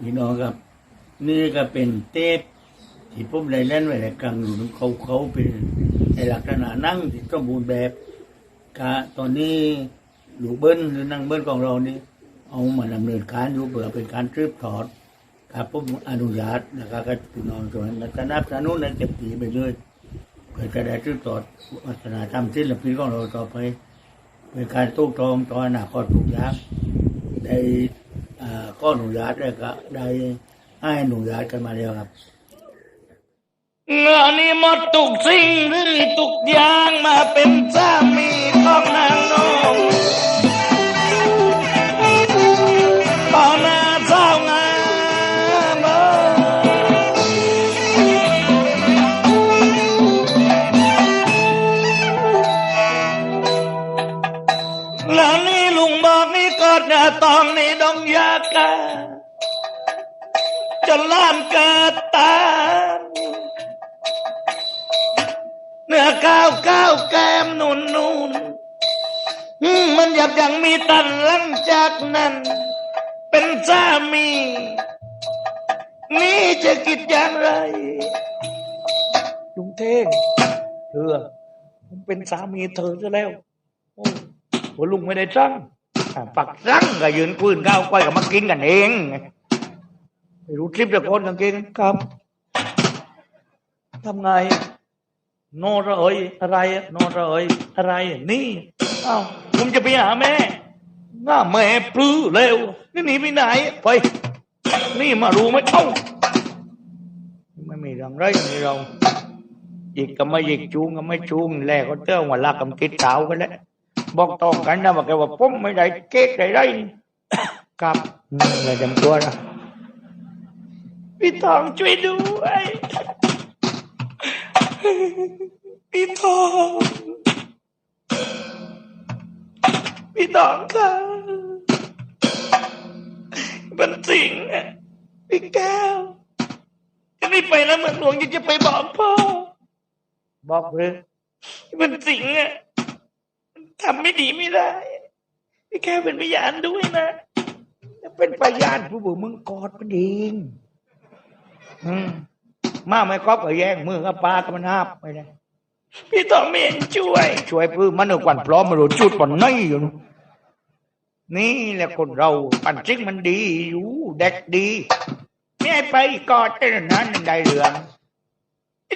พี่น้องครับ นี่ก็เป็นเทปที่ผมได้เล่นไว้ในกลางอยู่เขาเขาเป็นในลักษณะนั่งที่สมบูรณ์แบบกะตอนนี้หลูเบิ้ลหรือนั่งเบิ้ลของเรานี่เอามาดำเนินการอยู่เพื่อเป็นการซืบถอดครับผมอนุญาตนะครับก็พี่น้องส่วนนั้นสนับสนุนและเก็บตีไปเลยเพื่อจะได้ซืบถอดวัฒนธรรมศิลปินของเราต่อไปเป็นการตู้ตรองตอนอนาคตทุกอย่างได้ ก็หนุญาตแล้ก็ได้ให้หนุญาตกันมาแล้วครับเงานี้หมดตุกสิ่งหรือตุกยางมาเป็นสามีของนางนง กามเนื้อก้าวก้าวแก้มนุนนุนมันหยับยังมีตันหลังจากนั้น เป็นสามี นี่จะคิดอย่างไรลุงเท่งเธอผมเป็นสามีเธอซะแล้วโอ้โหลุงไม่ได้สั่งปักสั่งก็ยืนปืนก้าวก้อยกับมากินกันเอง ไม่รู้ทริปจะคนกางเกงครับทำไง โนระเอยอะไรอะโนระเอยอะไรอะนี่อ้าวผมจะไปหาแม่หน้าแม่ปลื้อเร็วนี่หนีไปไหน ไป นี่มารู้ไหมเอ้าไม่มีเรื่องไรนี่เราหยิกก็ไม่หยิกจูงก็ไม่จูงแลก็เจ้าว่าลักกำกิดสาวกันแล้วบอกตรงกันนะว่าแกว่าผมไม่ได้เก๊กได้ไรครับนี่อะไรจำตัวนะ พี่ทองช่วยด้วย พี่ทอง พี่ทองค่ะมันจริงอะพี่แก้วจะไม่ไปแล้วเมืองหลวงยังจะไปบอกพ่อ บอกเลยมันจริงอะทำไม่ดีไม่ได้ พี่แก้วเป็นพยานด้วยนะ เป็นพยานผู้บุกมึงกอดมันเองอื มมาไม่ครอบก็แย่งมือกับปลากับมันหับไปเลยพี่ต้องม่เห็นช่วย ช่วยพื้นมันเอากวันพร้อมมาโดนจุดปอนนี่อยู่นู่นนี่แหละคนเราปันจิกมันดีอยู่เด็กดีไม่ไปกอดแต่นั้นได้เรื่อง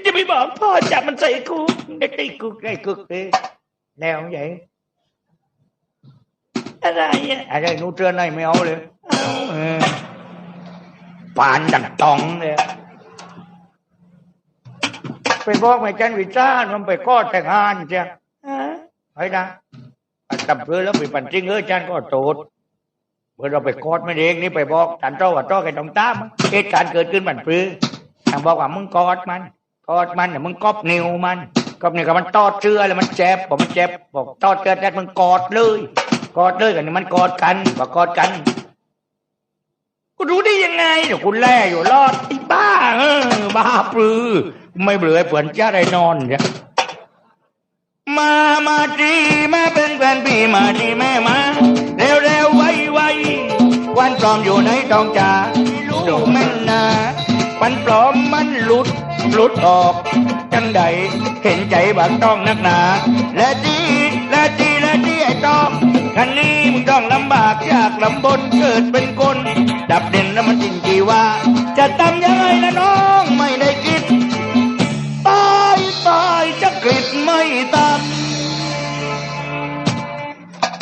จะไปบอกพ่อจับมันใส่คุกเด็กได้คุกได้คุกเลยแล้วใหญ่อะไรอะอะไรนู้เตือนไหนไม่เอาเลยเอาเออปานดังตองเลย ไปบอกไม่จันวิจารมันไปกอดแต่งงานจ้ะไปนะอันตับเพื่อแล้วไปปั่นจริงเออจันก็โตดเมื่อเราไปกอดไม่เองนี่ไปบอกจันเจ้าว่าเจ้าแกต้องตามเหตุการณ์เกิดขึ้นบันปรือทางบอกว่ามึงกอดมันกอดมันเนี่ยมึงกอบนิ้วมันกอบนิ้วกับมันตอดเชื้อแล้วมันเจ็บบอกมันเจ็บบอกตอดเกิดแล้วมึงกอดเลยกอดเลยกันนี่มันกอดกันบอกกอดกันกูรู้ได้ยังไงเดี๋ยวคุณแล่อยู่รอดไอ้บ้าเออบ้าปลือ ไม่เบื่อเผื่อนจ้าได้นอนเนี่ยมามาดีมาเป็นแฟนพี่มาดีแม่มา เร็วเร็วไวไววันปลอมอยู่ในตองจ่าดูแม่นนะวันปลอมมันหลุดหลุดออกจังใดเห็นใจบักต้องนักหนา และดีและดีและดีไอ้ต้องคันนี้มึงต้องลำบากยากลำบนเกิดเป็นคน ดับเด่นแล้วมันจริงจีว่า จะทำยังไงนะน้อง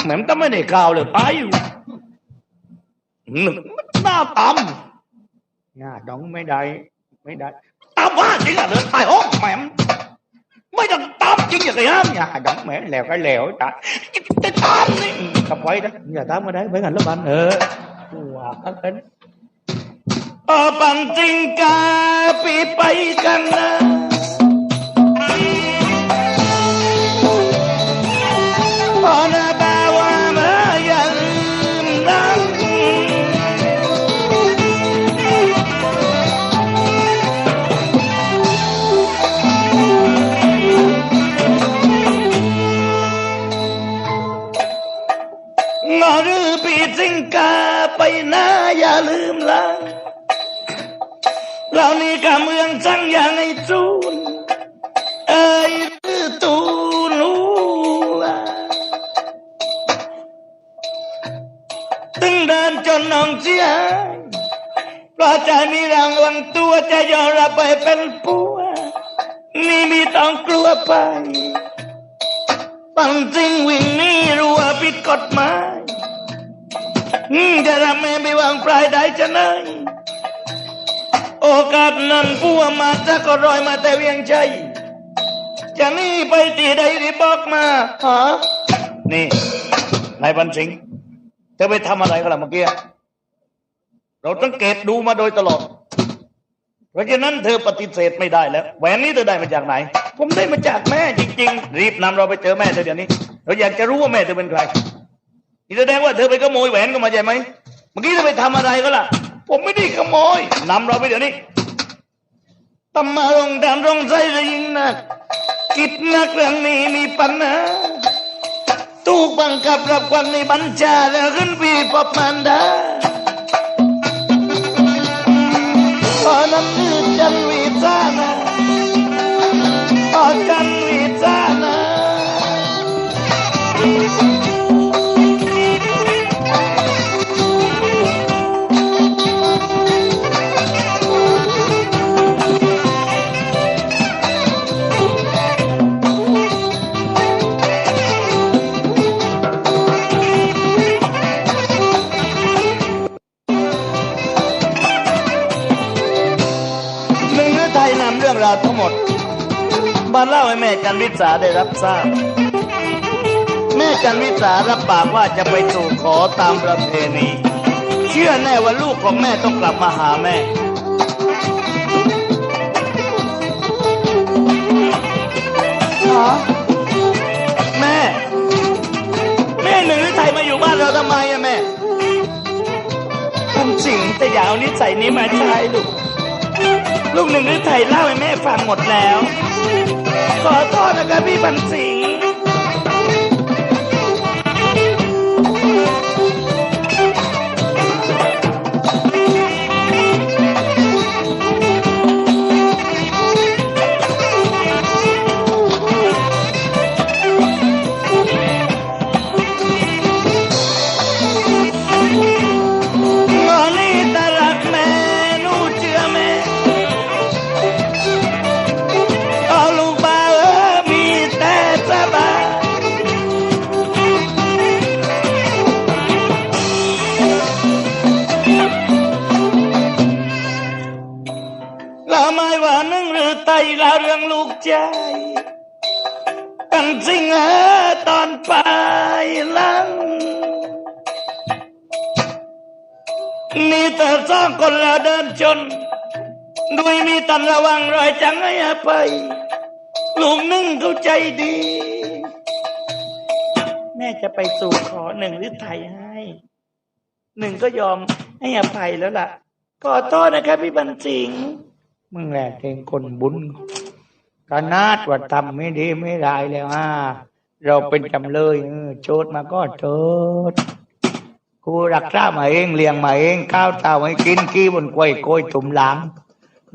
เหมือนก็ไม่ได้กล่าวเลยไปอยู่หนึ่งมันหน้าตำหน้าดองไม่ได้ ไม่ได้ตามว่าจริงอะเลยตายโอ้แหม่มไม่ต้องตามจริงอย่างไรฮะอย่าดองแหม่แล้วก็แล้วจ้ะจะตามนี่กับไว้นะอย่าตามมาได้ไว้กันแล้วบันเออว่ากันเออปังจริงกาปีไปกันนะ เพราะใจมีรางวังตัวจะยอมรับไปเป็นผัวนี่มีต้องกลัวไปปังจริงวิ่งหนี่รู้ว่าผิดกฎหมายจะรับแม่ไปวางปลายได้จะไหนโอกาสนั้นผู้ว่ามาจะก็รอยมาแต่เวียงใจ จะหนี่ไปที่ใดรีบบอกมาฮะนี่นายบันสิงเธอไปทำอะไรกันล่ะเมื่อกี้ เราสังเกตดูมาโดยตลอด เพราะฉะนั้นเธอปฏิเสธไม่ได้แล้วแหวนนี้เธอได้มาจากไหน ผมได้มาจากแม่จริง ๆ รีบนำเราไปเจอแม่เธอเดี๋ยวนี้เราอยากจะรู้ว่าแม่เธอเป็นใครนี่แสดงว่าเธอไปขโมยแหวนก็มาใช่ไหมเมื่อกี้เธอไปทำอะไรก็ล่ะ ผมไม่ได้ขโมยนำเราไปเดี๋ยวนี้ตำมาลงดำรงใจระยิงนักกิดนักเรื่องนี้มีปัญหาถูกบังคับรับควันในบัญชาแล้วขึ้นปีปอบมันได้าตอน รื่องราวทั้งหมดมาเล่าให้แม่จันวิสาได้รับทราบ แม่จันวิสารับปากว่าจะไปสู่ขอตามประเพณี เชื่อแน่ว่าลูกของแม่ต้องกลับมาหาแม่หรอแม่ แม่หนึ่งฤทัยมาอยู่บ้านเราทำไมอะแม่ผมสิงแต่อย่าเอานิสัยนี้มาใช้ลูก ลูกหนึ่งฤทัยเล่าให้แม่ฟังหมดแล้ว ขอโทษนะครับพี่บันสิ ด้วยมีตันระวังรอยจังให้อภัยลูกหนึ่งเข้าใจดี แม่จะไปสู่ขอหนึ่งหรือไทยให้ หนึ่งก็ยอมให้อภัยแล้วล่ะ ขอโทษนะครับพี่บันสิงมึงแหละเองคนบุญกนาดว่าทำไม่ดีไม่ได้แล้วอะเราเป็นจำเลยโจทมาก็โจทกูรักษามาเองเลี้ยงมาเองข้าวเต้าให้กินกี้บนกล้วยโกยตุ่มหลัง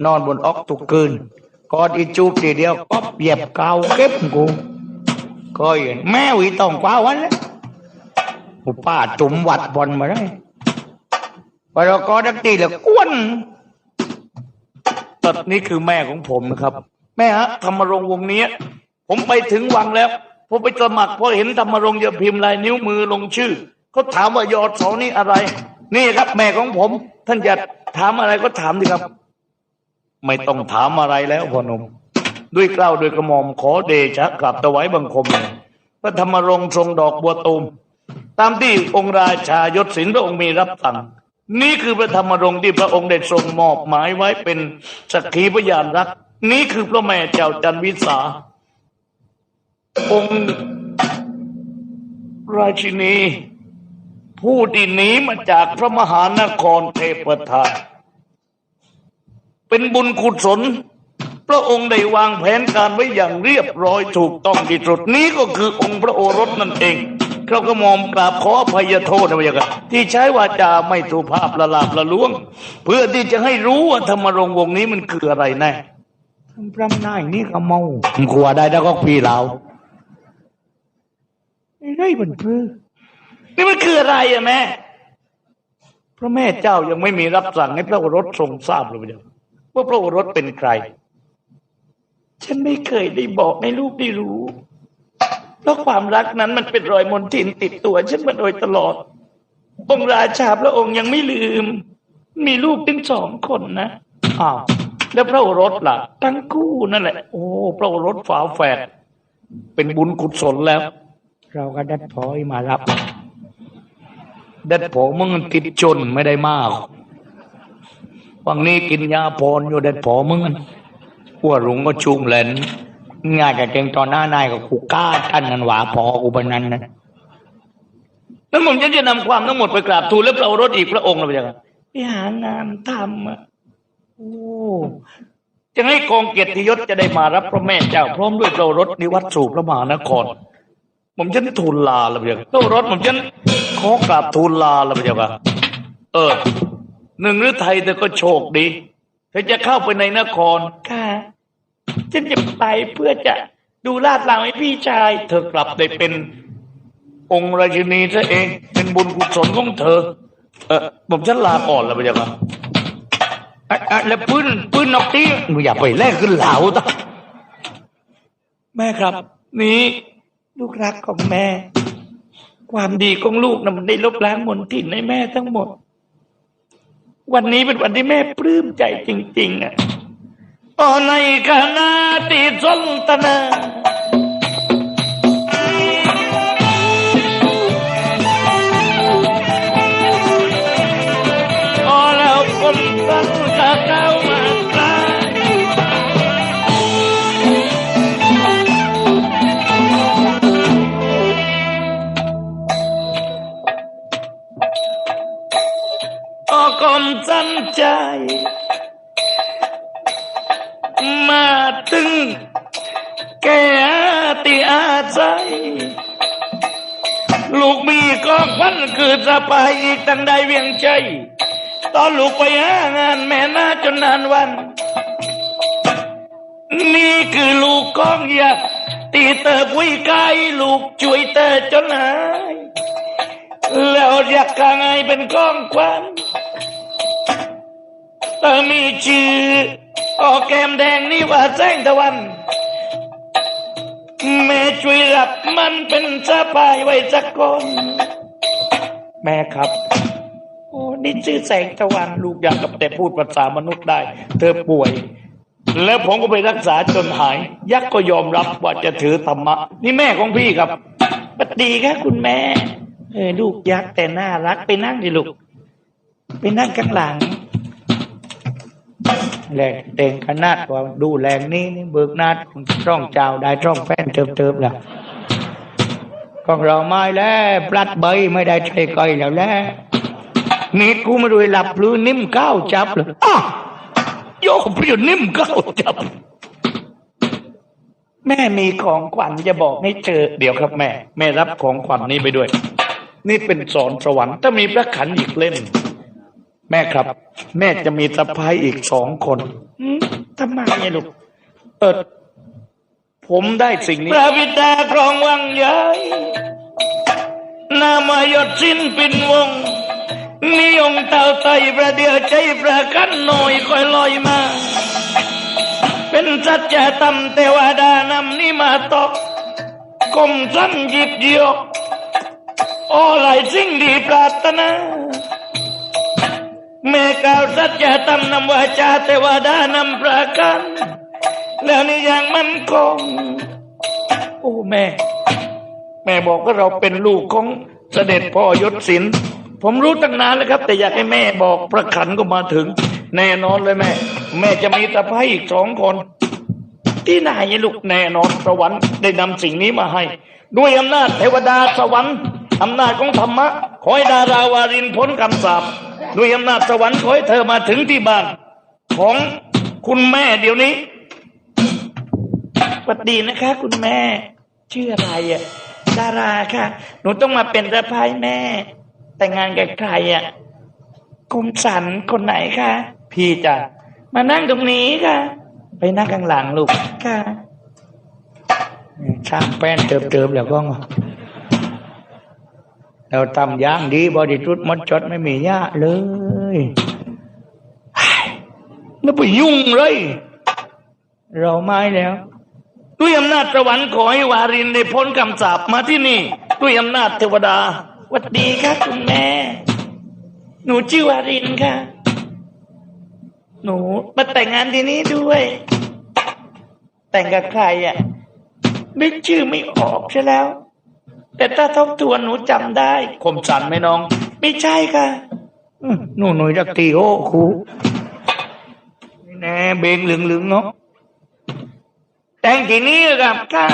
นอนบนออกทุกคืนกอดอีจูบทีเดียวก็เหยียบเกาเก็บกูก็เห็นแม่หวีต้องกว้าวันแล้วกูป้าจุ่มวัดบอลมาได้พอเราก็ดักตีแล้วกวนตัดนี่คือแม่ของผมนะครับ แม่ฮะธรรมรงค์วงนี้ ผมไปถึงวังแล้วผมไปสมัครพอเห็นธรรมรงค์จะพิมพ์ลายนิ้วมือลงชื่อเขาถามว่ายอดเสานี่อะไร นี่ครับ แม่ของผม ท่านอยากถามอะไรก็ถามดิครับ ไม่ต้องถามอะไรแล้วพ่อหนุ่มด้วยเกล้าวด้วยกระหม่อมขอเดชะกลับถวายบังคม พระธรรมรงทรงดอกบัวตูมตามที่องค์ราชายศศิลป์พระองค์มีรับสั่งนี่คือพระธรรมรงที่พระองค์ได้ทรงมอบหมายไว้เป็นสักขีพยานรัก นี่คือพระแม่เจ้าจันวิสา องค์ราชินี ผู้ที่หนีมาจากพระมหานครเทพทาน เป็นบุญกุศลพระองค์ได้วางแผนการไว้อย่างเรียบร้อยถูกต้องที่สุดนี้ก็คือองค์พระโอรสนั่นเองเราก็มอมกราบขออภัยโทษนะพระเจ้าค่ะที่ใช้วาจาไม่สุภาพละลาบละล้วง เพื่อที่จะให้รู้ว่าธรรมรงค์วงนี้มันคืออะไรแน่พรำนายนี่ก็เมาขวได้แล้วก็พี่เราไม่ได้มันเพื่อนี่มันคืออะไรอะแม่พระแม่เจ้ายังไม่มีรับสั่งให้พระโอรสทรงทราบเลยพระเจ้า ว่าพระโอรสเป็นใคร ฉันไม่เคยได้บอกให้ลูกได้รู้ เพราะความรักนั้นมันเป็นรอยมนทินติดตัวฉันมาโดยตลอด องค์ราชาพระองค์ยังไม่ลืม มีลูกถึงสองคนนะอ้าวแล้วพระโอรสล่ะ ทั้งคู่นั่นแหละ โอ้พระโอรสฝาแฝดเป็นบุญกุศลแล้ว เราก็ดัดพอยมารับ ดัดพอมึงติดจนไม่ได้มาก วังนี้กินยาพรอยู่ดัดพอมึงหัวรุงก็ชุงเลนง่ายกับเจงตอนหน้านายกับกูกล้าท่านนันหวาพอกูเป็นนั้นนะแล้วผมจะจะนำความทั้งหมดไปกราบทูลและพระโอรสอีกพระองค์เลยไปยังไปหางานทำอะโอ้จะให้กองเกียรติยศจะได้มารับพระแม่เจ้า พร้อมด้วยพระโอรสนิวัตสู่พระมหานครผมฉันทูลลาแล้วไปยังพระโอรสผมฉันขอกราบทูลลาแล้วไปยังเออ หนึ่งหรือไทยเธอก็โชคดีเธอจะเข้าไปในนครค่ะฉันจะไปเพื่อจะดูลาดลาวให้พี่ชาย เธอกลับได้เป็นองค์ราชินีซะเอง เป็นบุญกุศลของเธอ เออผมฉันลาก่อนแล้วไปยังไงอะอะแล้วปืนปืนนอกตีมึงอย่าไปแลกขึ้นเหลาตะแม่ครับ นี่ลูกรักของแม่ ความดีของลูกนะมันได้ลบล้างมนทินในแม่ทั้งหมด วันนี้เป็นวันที่แม่ปลื้มใจจริง ๆ อะตอนในคณะติสนตนาโอ้แล้วคนตั้ มีก็พันคือจะไปอีกตั้งใดเวียงใจ ตอนลูกไปหางานแม่นาจนนานวัน นี่คือลูกกองยักตีเตอปุ้ยไกลูกช่วยเตอจนหาย แล้วอยากกางไงเป็นกองควันเตอมีชื่อออกแก้มแดงนี่ว่าแสงตะวัน แม่ช่วยรับมันเป็นสะพายไว้สักคน แม่ครับ โอ้นี่ชื่อแสงตะวันลูกอยากกับแต่พูดภาษามนุษย์ได้ เธอป่วย แล้วผมก็ไปรักษาจนหาย ยักษ์ก็ยอมรับว่าจะถือธรรมะ นี่แม่ของพี่ครับสวัสดีครับคุณแม่ เออลูกยักษ์แต่น่ารักไปนั่งดิลูก ไปนั่งข้างหลัง แหลกเต่งขนาดว่าดูแรงนี้นี่เบิกนาดของช่องเจ้าได้ช่องแฟนเติมเติมแล้วของเราไม่แล้วปลัดใบไม่ได้ใช้ก้อยแล้วแหละนี่กูไม่รู้หลับหรือนิ่มก้าวจับเลยอ้าโยกเปลี่ยนนิ่มก้าวจับ แม่มีของขวัญจะบอกให้เจอ เดี๋ยวครับแม่ แม่รับของขวัญนี้ไปด้วย นี่เป็นสอนสวรรค์ถ้ามีพระขันอีกเล่ม แม่ครับ แม่จะมีสะพ้ายอีกสองคนทำไมอะลูกเออผมได้สิ่งนี้ พระบิดาครองวังใหญ่นามายศสิ้นปินวง นิยมเต่าไตประเดียวใจประกันหน่อยคอยลอยมา เป็นสัจจะตำเทวดานำนี่มาตอกกลมสั้นหยิบยกโอ้หลายสิ่งดีปรารถนา แม่กล่าวสัจจะตำนำวาจาเทวดานำประกันแล้วนี่อยังมันคงโอ้แม่ แม่บอกว่าเราเป็นลูกของเสด็จพ่อยศศิล์ผมรู้ตั้งนานแล้วครับ แต่อยากให้แม่บอกพระขันก็มาถึง แน่นอนเลยแม่ แม่จะมีตะไคร้อีกสองคน ที่ไหนลูกแน่นอนสวรรค์ได้นำสิ่งนี้มาให้ ด้วยอำนาจเทวดาสวรรค์อำนาจของธรรมะขอให้ดาราวารินพ้นคำสาป ด้วยอำนาจสวรรค์ขอให้เธอมาถึงที่บ้านของคุณแม่เดี๋ยวนี้สวัสดีนะคะ คุณแม่ ชื่ออะไรอะดาราค่ะ หนูต้องมาเป็นสะพายแม่ แต่งงานกับใครอะคมสันคนไหนคะพี่จ้ะมานั่งตรงนี้ค่ะ ไปนั่งข้างหลังลูกค่ะช่างแป้นเติมๆแล้วก็ เราทำอย่างดีบริสุทธิ์มดจดไม่มียะเลยแล้วไปยุ่งเลย เราไม่แล้ว ด้วยอำนาจสวรรค์ขอให้วารินได้พ้นคำสาปมาที่นี่ ด้วยอำนาจเทวดาวัดดีค่ะคุณแม่ หนูชื่อวารินค่ะ หนูมาแต่งงานที่นี่ด้วย แต่งกับใครอะนึกชื่อไม่ออกใช่แล้ว แต่ถ้าทบทวนหนูจำได้คมสันไหมน้อง ไม่ใช่ค่ะอืมหนูหนุ่ยจักตีโอ้ครูนี่แน่เบงเหลืองๆเนาะแต่งที่นี้ครับค่ะ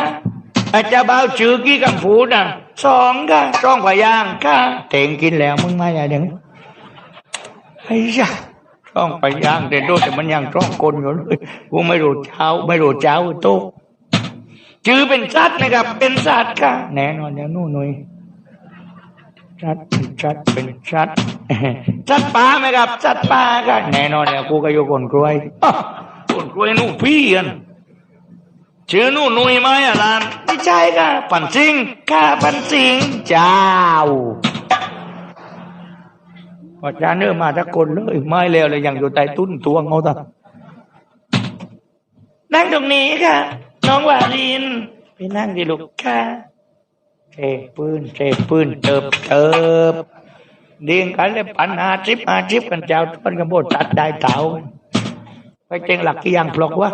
อาจจะเบาชื่อกี่คำพูดนะสองค่ะช่องพยางค์ค่ะเต่งกินแล้วมึงมาอย่าเดึงไอ้ยะช่องพยางค์แต่โดนแต่มันยังช่องกลอยู่เลยกูไม่รู้เช้า ไม่รู้เช้าโตะ ชื่อเป็นสัตว์นะครับ เป็นสัตว์ค่ะแน่นอนแล้วนู่นหนุ่ยชัดเป็นชัดเป็นชัดสัตว์ป่าไหมครับสัตว์ป่าค่ะแน่นอนแล้วกูก็อยู่คนกล้วยอ้าวคนกล้วยนู่นพี่อันชื่อนู่นนุยไหมอะหลานไม่ใช่ค่ะปันสิงค่ะปันสิงเจ้าพอจานเนื้อมาทักคนเลยไม่แล้วเลยยังอยู่ใต้ตุ้นตัวเขาตานั่งตรงนี้ค่ะ น้องวารินไปนั่งดิลูกค่ะเทปืนเทปืนเติบเติบเดียงกันเลยปัญหาทริปอาทริปกันเจ้าต้นกันโบดตัดได้เต่าไปเจงหลักที่ยังปลอกวะ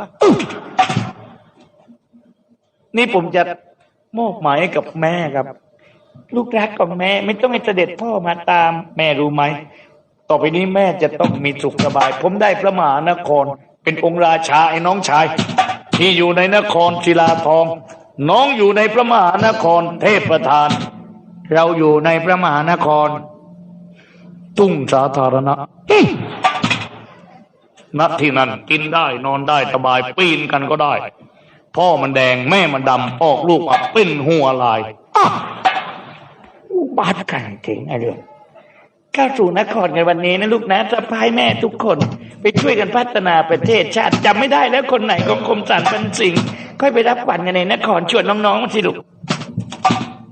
นี่ผมจะมอบหมายให้กับแม่ครับ ลูกรักของแม่ ไม่ต้องให้เสด็จพ่อมาตาม แม่รู้ไหมต่อไปนี้แม่จะต้องมีสุขสบาย ผมได้พระมหานคร เป็นองค์ราชาไอ้น้องชาย ที่อยู่ในนครศิลาทอง น้องอยู่ในพระมหานครเทพประธาน เราอยู่ในพระมหานคร ตุ้งสาธารณะณที่นั่นกินได้นอนได้สบายปีนกันก็ได้ พ่อมันแดงแม่มันดำออกลูกอับเป็นหัวลายบาดกันเก่งไอ้เรื่องเข้าสู่นครในวันนี้นะลูกนะสะพายแม่ทุกคน ไปช่วยกันพัฒนาประเทศชาติจำไม่ได้แล้วคนไหนของคมสันเป็นสิ่ง ค่อยไปรับขวัญกันในนครชวนน้องๆมาสิลูก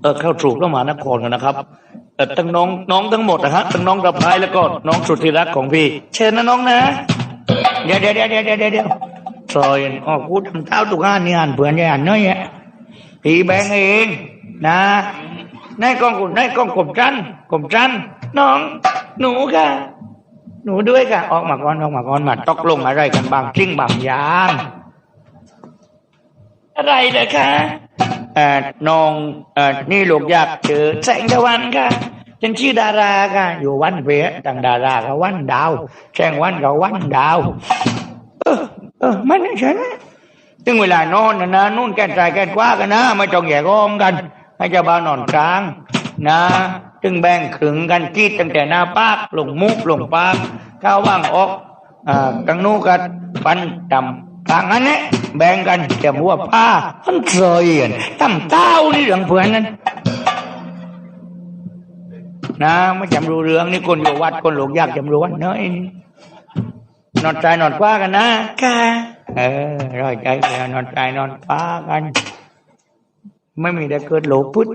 เออเข้าสู่พระมหานครกันนะครับเออทั้งน้องน้องทั้งหมดนะฮะทั้งน้องสะพายแล้วก็น้องสุดที่รักของพี่ เชิญนะน้องนะ เดี๋ยวเดี๋ยวเดี๋ยวเดี๋ยวเดี๋ยวเดี๋ยวซอยอ๋อกูทำเท้าตุกอ่านนี่อ่านเผื่อนจะอ่านน้อยอะพี่แบงเองนะนายกองกุนนายกองกลมจันกลมจันน้อง หนูค่ะ หนูด้วยค่ะ ออกมาก่อนออกมาก่อนมาตกลงอะไรกันบางจริงบางอย่าง อะไรเหรอคะเอ่อน้องเอ่อนี่ลูกอยากเจอแสงตะวันค่ะฉันชื่อดาราค่ะ อยู่วันเพียต่างดารากับวันดาวแช่งวันกับวันดาว เออเออมันไม่ใช่นะถึงเวลานอนนะนะนู่นแกนใจแกนกว้ากันนะไม่ต้องแย่ก้อมกัน ให้เจ้าบ่าวนอนกลาง นะ ถึงแบ่งขึงกันกีดตั้งแต่หน้าปากลงมุกลงปากข้าวว่างออกอ่ากังนู้กันปันดำกลางนั้นเนี่ยแบ่งกันเจะหัวผ้ามันเสยอะตั้มเต้านี่เรื่องเพื่อนนั้นนะไม่จำรู้เรื่องนี่คนอยู่วัดคนหลงยากจำรู้วันเนอะไอ้นี่นอนใจนอนคว้ากันนะค่ะเออร้อยใจแล้วนอนใจนอนคว้ากัน ไม่มีได้เกิดโหลพุทธ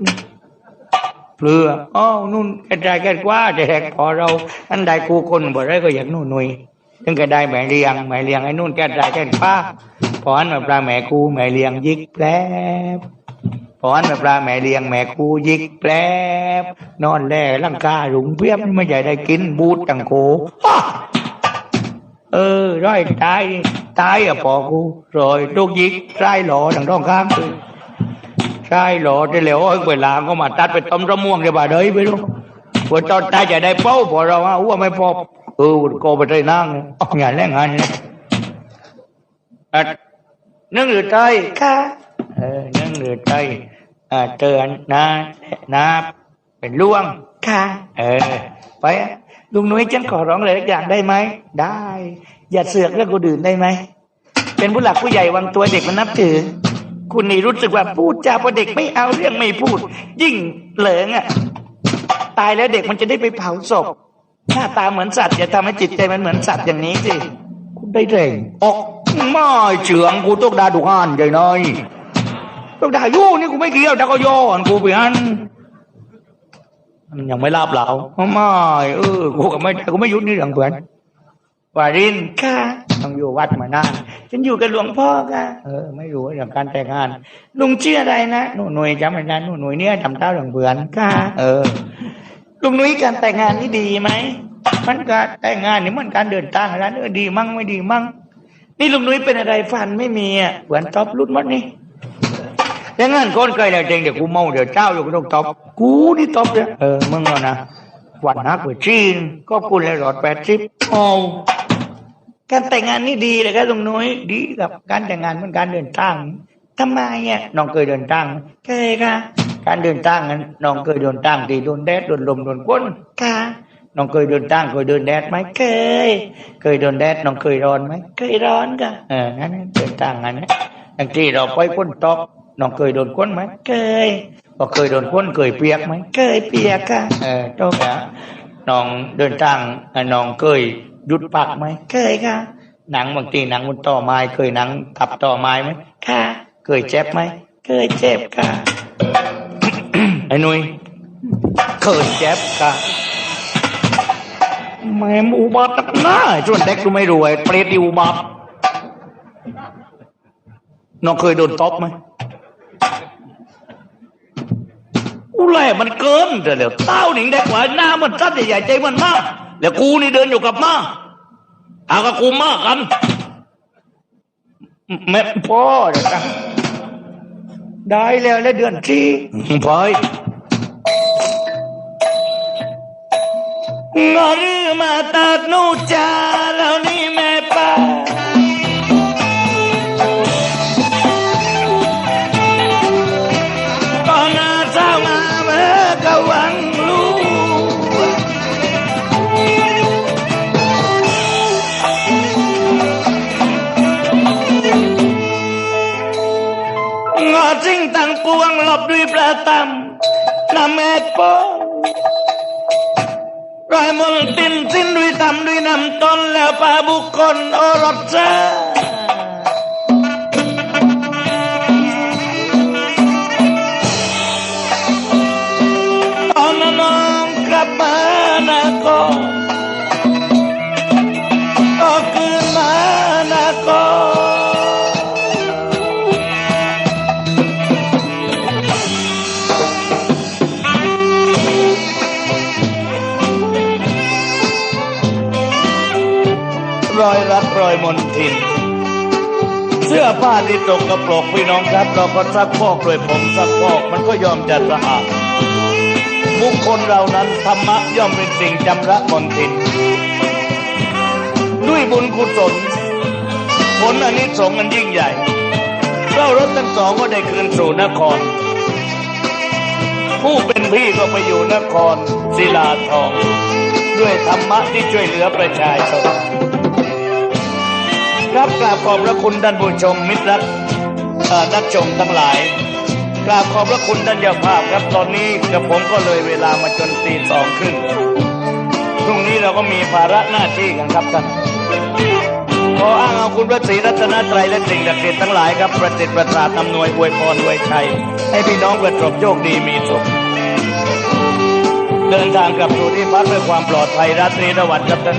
เปลืออ๋อนู่นแกใจแกคว้าแต่แหกพอเราอันใดกูคนบ่ได้ก็อย่ากนู่นหนุ่ยถึงแกได้แม่เลียงแม่เลียงไอ้นู่นแกใจแกคว้าพออันมาปลาแม่กูแม่เลียงยิกแปลบพออันมาปลาแม่เลียงแม่กูยิกแปลบนอนแล่ลังกาหลุงเพียบไม่ใหญ่ได้กินบูดตังโกอ้าเออร้อยตายตายอะพอกูรอยลูกยิกใช่หล่อดังต้องข้ามเลย ใช่หล่อที่เหลวเวลาก็มาตัดไปต้มระม่วงเดี๋ยวบ่าเดยไปรู้ว่าตอนตายจะได้เป้าพอเราอะอ้วไม่พอเออโกไปได้นั่งอ๋ออย่าแรงงานเลยอะนึกหรือใจค่ะเออนั่งเรือใจอ่าเตือนนะนะเป็นล่วงค่ะ เออ ไปอะลุงนุ้ยฉันขอร้องอะไรสักอย่างได้ไหมได้ อย่าเสือกเรื่องคนอื่นได้ไหมเป็นผู้หลักผู้ใหญ่วางตัวเด็กมันนับถือ คุณนี่รู้สึกว่าพูดจาพอเด็กไม่เอาเรื่องไม่พูด ยิ่งเหลิงอะ ตายแล้วเด็กมันจะได้ไปเผาศพหน้าตาเหมือนสัตว์อย่าทำให้จิตใจมันเหมือนสัตว์อย่างนี้สิคุณได้เร่งออกไม่เฉืองกูต้องดาดุกานใหญ่น้อยต้องด่ายู่นี่กูไม่เกี่ยวแต่ก็โยนกูไปอันมันยังไม่ลาบเหลาไม่เออกูก็ไม่กูไม่หยุดนี่เรื่องเพื่อน วารินค่ะต้องอยู่วัดมานานฉันอยู่กับหลวงพ่อค่ะเออไม่รู้เรื่องการแต่งงานลุงชื่ออะไรนะหนูหน่วยจำไม่ได้หนูหน่วยเนี่ยจำเต้าเรื่องเพื่อนค่ะเออลุงนุ้ยการแต่งงานนี่ดีไหมมันก็แต่งงานนี่มันการเดินทางอะไรเออดีมั่งไม่ดีมั่งนี่ลุงนุ้ยเป็นอะไรฟันไม่มีอะเหมือนตบรุดหมดนี่แต่งงานก้อนเคยแล้วเจงเดี๋ยวกูเมาเดี๋ยวเจ้าอยู่กูต้องตบกูนี่ตบเลยเออมึงเอานะวันนักไปจีนก็กูเลยหลอดแปดสิบโอ้ การแต่งงานนี่ดีเลยครับลุงนุ้ยดีกับการแต่งงานเหมันการเดินทางทำไมอะน้องเคยเดินทางไหมเคยค่ะการเดินทางนั้นน้องเคยเดินทางที่โดนแดดโดนลมโดนฝนค่ะน้องเคยเดินทางเคยเดินแดดไหมเคย เคยเดินแดดน้องเคยร้อนไหมเคยร้อนค่ะเอองั้นเดินทางงั้นนะบางทีเราไปพ้นตกน้องเคยโดนก้นไหมเคยพอเคยโดนก้นเคยเปียกไหมเคยเปียกค่ะเออโตกะน้องเดินทางเอ่อน้องเคย หยุดพักไหมเคยค่ะ หนังบางทีหนังบนต่อไม้เคยหนังทับต่อไม้ไหมค่ะ เคยเจ็บไหมเคยเจ็บค่ะไอ้หนุยเคยเจ็บค่ะแม่งอุบัตินักหน้าส่วนเด็กกูไม่รวยเปรตดีอุบัติน้องเคยโดนตบไหมอุแหล่มันเกินแต่เดี๋ยวเต้าหนิงเด็กกว่าหน้ามันสั้นใหญ่ๆใจมันมาก แล้วกูนี่เดินอยู่กับมาเอากับกูมากกันแม่พ่อเดี๋ยวนะได้แล้วแล้วเดือนที่พอยงอรือมาตัดนูจา ด้วยประตำนำแม่ป้ อยมนทินเสื้อผ้าที่ตกกระปรกพี่น้องครับ เราก็ซักฟอกด้วยผมซักฟอกมันก็ยอมจะสะอาดบุคคลเรานั้นธรรมะย่อมเป็นสิ่งจำระมนทิน ด้วยบุญกุศลผลอันนี้สงอันยิ่งใหญ่เรารถทั้งสองก็ได้คืนสู่นคร ผู้เป็นพี่ก็ไปอยู่นครศิลาทอง ด้วยธรรมะที่ช่วยเหลือประชาชน ครับกราบขอบพระคุณท่านผู้ชมมิตรรักนักชมทั้งหลายกราบขอบพระคุณท่านเจ้าภาพครับตอนนี้กับผมก็เลยเวลามาจนตีสองครึ่งพรุ่งนี้เราก็มีภาระหน้าที่กันครับท่านขออ้างเอาคุณพระศรีรัตนตรัยและสิ่งศักดิ์สิทธิ์ทั้งหลายครับประสิทธิ์ประสาทนำหน่วยอวยพรอวยชัยให้พี่น้องประสบโชคดีมีสุขเดินทางกลับสู่ที่พักด้วยความปลอดภัยราตรีสวัสดิ์ครับท่าน